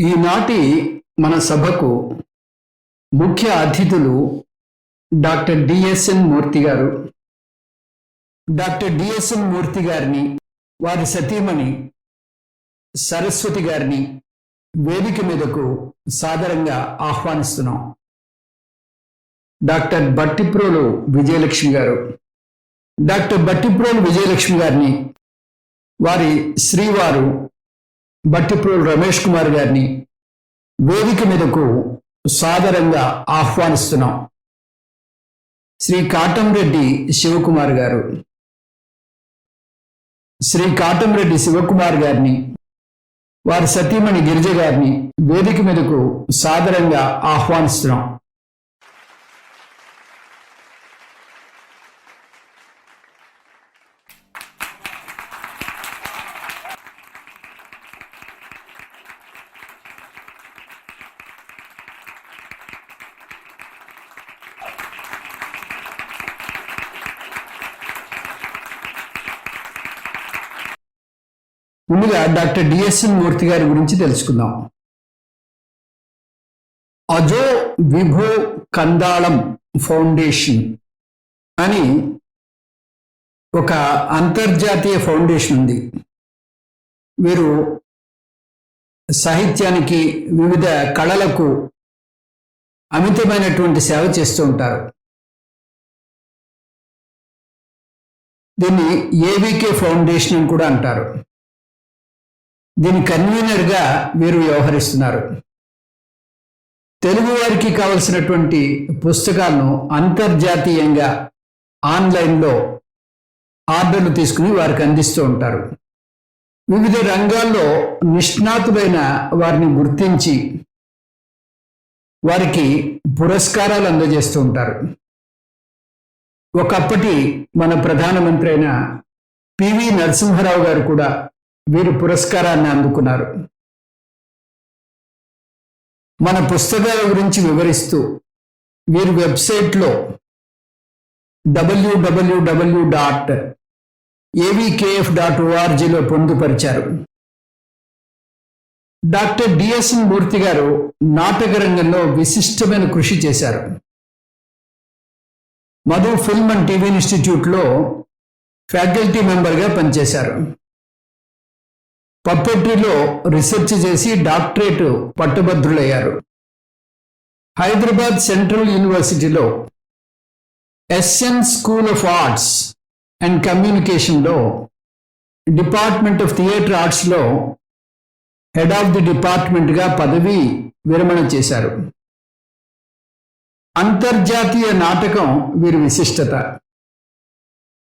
ఈనాటి మన సభకు ముఖ్య అతిథులు డాక్టర్ డిఎస్ఎన్ మూర్తి గారు. డాక్టర్ డిఎస్ఎన్ మూర్తి గారిని వారి సతీమణి సరస్వతి గారిని వేదిక మీదకు సాదరంగా ఆహ్వానిస్తున్నాం. డాక్టర్ బట్టిప్రోలు విజయలక్ష్మి గారు. డాక్టర్ బట్టిప్రోలు విజయలక్ష్మి గారిని వారి శ్రీవారు బట్టిప్రోలు రమేష్ కుమార్ గారిని వేదిక మీదకు సాదరంగా ఆహ్వానిస్తున్నాం. శ్రీ కాటంరెడ్డి శివకుమార్ గారు. శ్రీ కాటంరెడ్డి శివకుమార్ గారిని వారి సతీమణి గిరిజ గారిని వేదిక మీదకు సాదరంగా ఆహ్వానిస్తున్నాం. ముందుగా డాక్టర్ డిఎస్ఎన్ మూర్తి గారి గురించి తెలుసుకుందాం. అజో విభో కందాళం ఫౌండేషన్ అని ఒక అంతర్జాతీయ ఫౌండేషన్ ఉంది. వీరు సాహిత్యానికి వివిధ కళలకు అమితమైనటువంటి సేవ చేస్తూ ఉంటారు. దీన్ని ఏవికే ఫౌండేషన్ అని కూడా అంటారు. దీని కన్వీనర్గా వీరు వ్యవహరిస్తున్నారు. తెలుగు వారికి కావలసినటువంటి పుస్తకాలను అంతర్జాతీయంగా ఆన్లైన్లో ఆర్డర్లు తీసుకుని వారికి అందిస్తూ ఉంటారు. వివిధ రంగాల్లో నిష్ణాతులైన వారిని గుర్తించి వారికి పురస్కారాలు అందజేస్తూ ఉంటారు. ఒకప్పటి మన ప్రధానమంత్రి అయిన పివి నరసింహారావు గారు కూడా వీరు పురస్కారాన్ని అందుకున్నారు. మన పుస్తకాల గురించి వివరిస్తూ వీరు వెబ్సైట్లో W W W dot AVKF dot ఓఆర్జీలో పొందుపరిచారు. డాక్టర్ డిఎస్ఎన్ మూర్తి గారు నాటక రంగంలో విశిష్టమైన కృషి చేశారు. మధు ఫిల్మ్ అండ్ టీవీ ఇన్స్టిట్యూట్లో ఫ్యాకల్టీ మెంబర్గా పనిచేశారు. పప్పెట్రీలో రీసెర్చ్ చేసి డాక్టరేట్ పట్టుభద్రులయ్యారు. హైదరాబాద్ సెంట్రల్ యూనివర్సిటీలో SN school of arts and కమ్యూనికేషన్లో డిపార్ట్మెంట్ ఆఫ్ థియేటర్ ఆర్ట్స్లో హెడ్ ఆఫ్ ది డిపార్ట్మెంట్గా పదవి విరమణ చేశారు. అంతర్జాతీయ నాటకం వీరి విశిష్టత.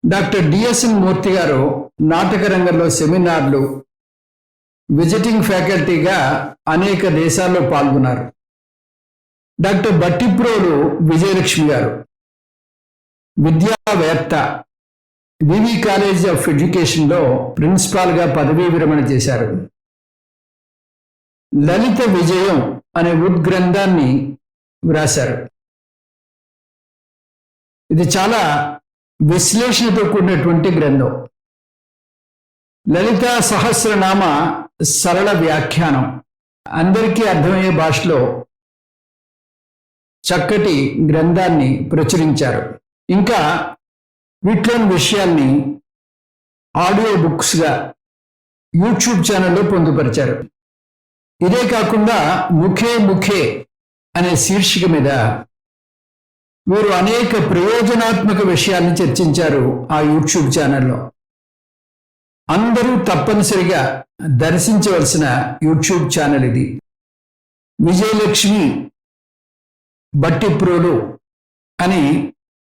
డాక్టర్ డిఎస్ఎన్ మూర్తి గారు నాటక రంగంలో సెమినార్లు విజిటింగ్ ఫ్యాకల్టీగా అనేక దేశాల్లో పాల్గొన్నారు. డాక్టర్ బట్టిప్రోలు విజయలక్ష్మి గారు విద్యావేత్త వివి కాలేజ్ ఆఫ్ ఎడ్యుకేషన్లో ప్రిన్సిపాల్గా పదవీ విరమణ చేశారు. లలిత విజయం అనే ఉద్గ్రంథాన్ని వ్రాశారు. ఇది చాలా విశ్లేషణతో కూడినటువంటి గ్రంథం. లలిత సహస్రనామ సరళ వ్యాఖ్యానం. అందరికీ అర్థమయ్యే భాషలో చక్కటి గ్రంథాన్ని ప్రచురించారు. ఇంకా వీటిలోని విషయాల్ని ఆడియో బుక్స్గా యూట్యూబ్ ఛానల్లో పొందుపరిచారు. ఇదే కాకుండా ముఖే ముఖే అనే శీర్షిక మీద వీరు అనేక ప్రయోజనాత్మక విషయాన్ని చర్చించారు ఆ యూట్యూబ్ ఛానల్లో. అందరూ తప్పనిసరిగా దర్శించవలసిన యూట్యూబ్ ఛానల్ ఇది. విజయలక్ష్మి బట్టి ప్రోలు అని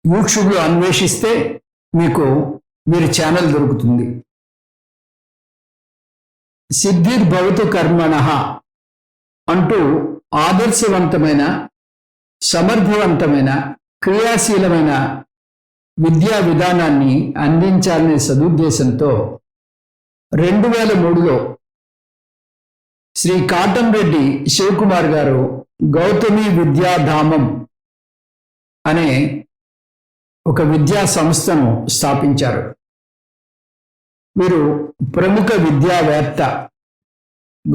యూట్యూబ్లో అన్వేషిస్తే మీకు వీరి ఛానల్ దొరుకుతుంది. సిద్ధిర్భవతు కర్మణ అంటూ ఆదర్శవంతమైన సమర్థవంతమైన క్రియాశీలమైన విద్యా విధానాన్ని అందించాలనే సదుద్దేశంతో రెండు వేల మూడులో శ్రీ కాటంరెడ్డి శివకుమార్ గారు గౌతమి విద్యాధామం అనే ఒక విద్యా సంస్థను స్థాపించారు. వీరు ప్రముఖ విద్యావేత్త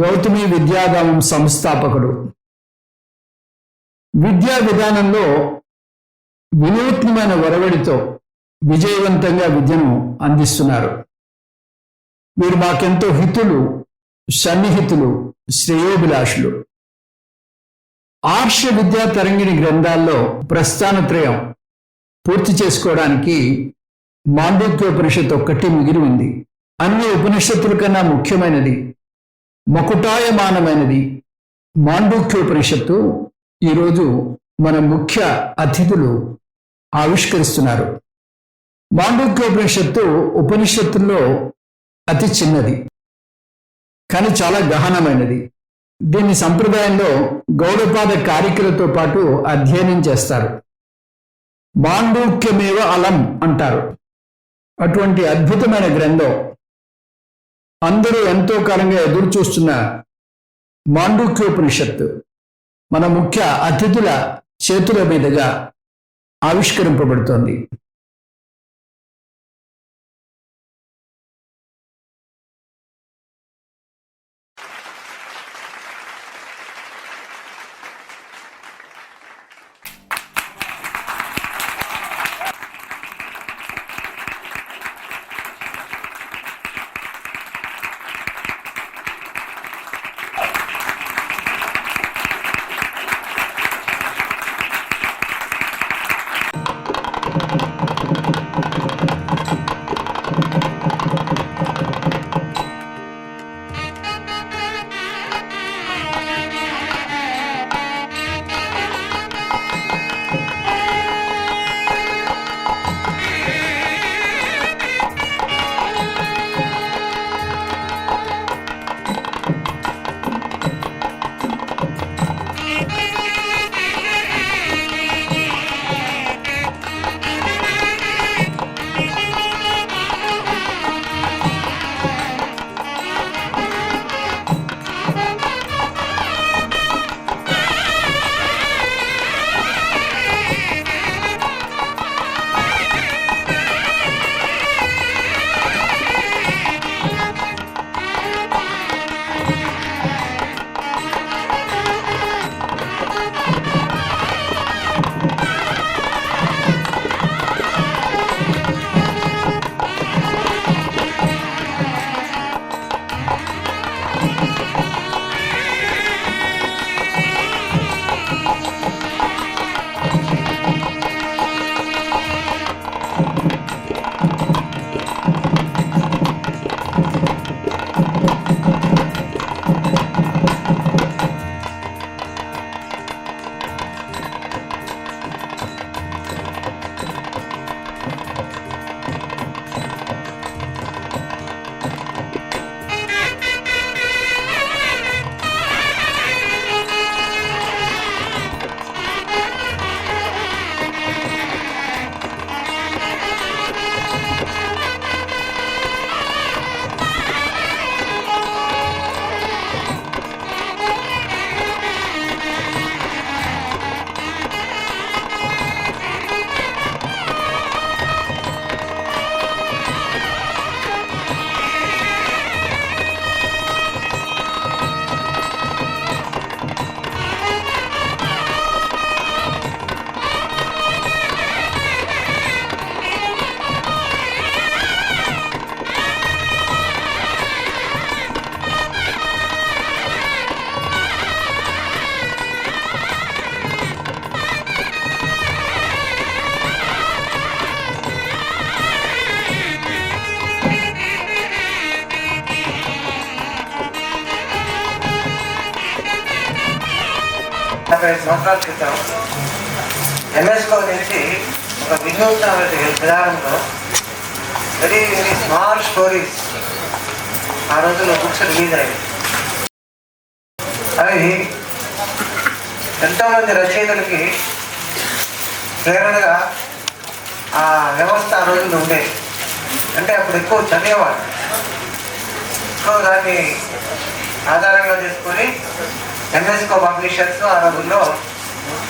గౌతమి విద్యాధామం సంస్థాపకుడు. విద్యా విధానంలో వినూత్నమైన ఒరవడితో విజయవంతంగా విద్యను అందిస్తున్నారు. మీరు మాకెంతో హితులు సన్నిహితులు శ్రేయోభిలాషులు. ఆర్ష విద్యా తరంగిణి గ్రంథాల్లో ప్రస్థానత్రయం పూర్తి చేసుకోవడానికి మాండూక్యోపనిషత్తు ఒక్కటి మిగిలి ఉంది. అన్ని ఉపనిషత్తుల కన్నా ముఖ్యమైనది మకుటాయమానమైనది మాండూక్యోపనిషత్తు ఈరోజు మన ముఖ్య అతిథులు ఆవిష్కరిస్తున్నారు. మాండూక్యోపనిషత్తు ఉపనిషత్తుల్లో అతి చిన్నది కానీ చాలా గహనమైనది. దీన్ని సంప్రదాయంలో గౌడపాద కారికలతో పాటు అధ్యయనం చేస్తారు. మాండూక్యమేవ అలం అంటారు. అటువంటి అద్భుతమైన గ్రంథం అందరూ ఎంతో కాలంగా ఎదురు చూస్తున్న మాండూక్యోపనిషత్తు మన ముఖ్య అతిథుల చేతుల మీదుగా ఆవిష్కరింపబడుతోంది. ఇరవై సంవత్సరాల క్రితం ఎంఎస్లో నుంచి ఒక వినూత్న విధానంలో వెరీ వెరీ స్మాల్ స్టోరీస్ ఆ రోజుల్లో బుక్స్ రిలీజ్ అయ్యాయి. అవి ఎంతోమంది రచయితలకి ప్రేరణగా ఆ వ్యవస్థ ఆ రోజుల్లో ఉండేది. అంటే అప్పుడు ఎక్కువ చదివేవాడు సో దాన్ని ఆధారంగా తీసుకొని ఎంఎస్కో పబ్లిషర్స్ ఆ రోజుల్లో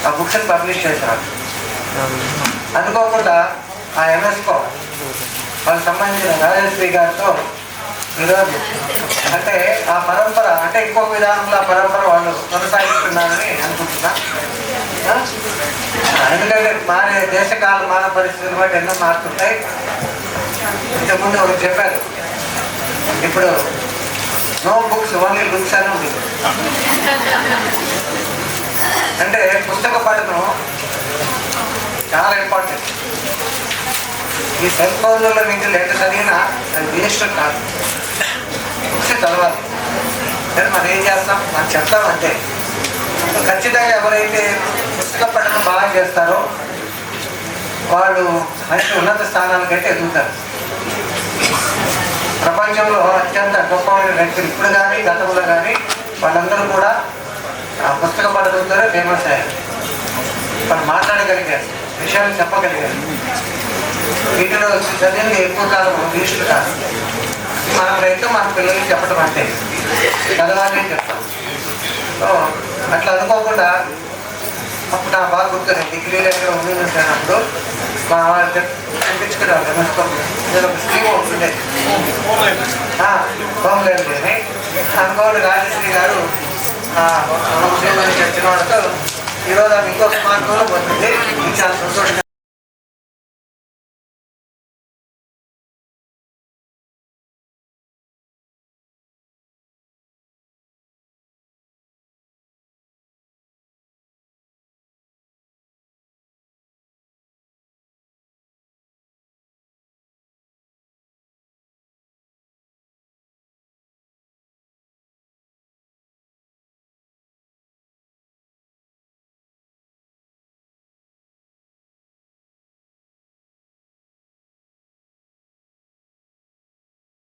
ఆ బుక్స్ని పబ్లిష్ చేశారు. అనుకోకుండా ఆ ఎంఎస్కో వాళ్ళకి సంబంధించిన రాజశ్రీ గారితో ఈరోజు అంటే ఆ పరంపర అంటే ఇంకొక విధానంలో ఆ పరంపర వాళ్ళు కొనసాగిస్తున్నారని అనుకుంటున్నా. ఎందుకంటే మారే దేశకాల మాన పరిస్థితులు బట్టి ఎన్నో మారుతుంటాయి ఇంతకుముందు ఒకరు చెప్పారు. ఇప్పుడు నో బుక్స్ ఓన్లీ బుక్స్ అని ఉంది అంటే పుస్తక పఠనం చాలా ఇంపార్టెంట్ ఈ సెల్ ఫోన్లలో మీకు లెటర్ చదివినా అది వేస్ట్ కాదు. బుక్స్ చదవాలి. కానీ మనం ఏం చేస్తాం? మనం చెప్తాం అంతే. ఖచ్చితంగా ఎవరైతే పుస్తక పఠనం బాగా చేస్తారో వాళ్ళు మంచి ఉన్నత స్థానాలకైతే ఎదుగుతారు. ప్రపంచంలో అత్యంత గొప్పమైన వ్యక్తులు ఇప్పుడు కానీ గతంలో కానీ వాళ్ళందరూ కూడా ఆ పుస్తక పఠనంతోనే ఫేమస్ అయ్యారు. వాళ్ళు మాట్లాడగలిగారు విషయాలు చెప్పగలిగారు. వీటిలో చదివింది ఎక్కువ కాలం వేస్ట్ కాదు. మన ప్రయత్నం మన పిల్లలకి చెప్పడం అంటే చదవాలని చెప్తాం. సో అట్లా అనుకోకుండా అప్పుడు నా బాగా గుర్తుంది డిగ్రీ దగ్గర ఉంది అప్పుడు మా వాళ్ళు చెప్పించుకునేవాళ్ళు నేను ఒక స్కీమ్ అని రాజశ్రీ గారు ఉద్యోగానికి వచ్చిన వాళ్ళతో ఈరోజు ఆమె ఇంకో స్మార్ట్ ఫోన్ ఇది చాలా సంతోషంగా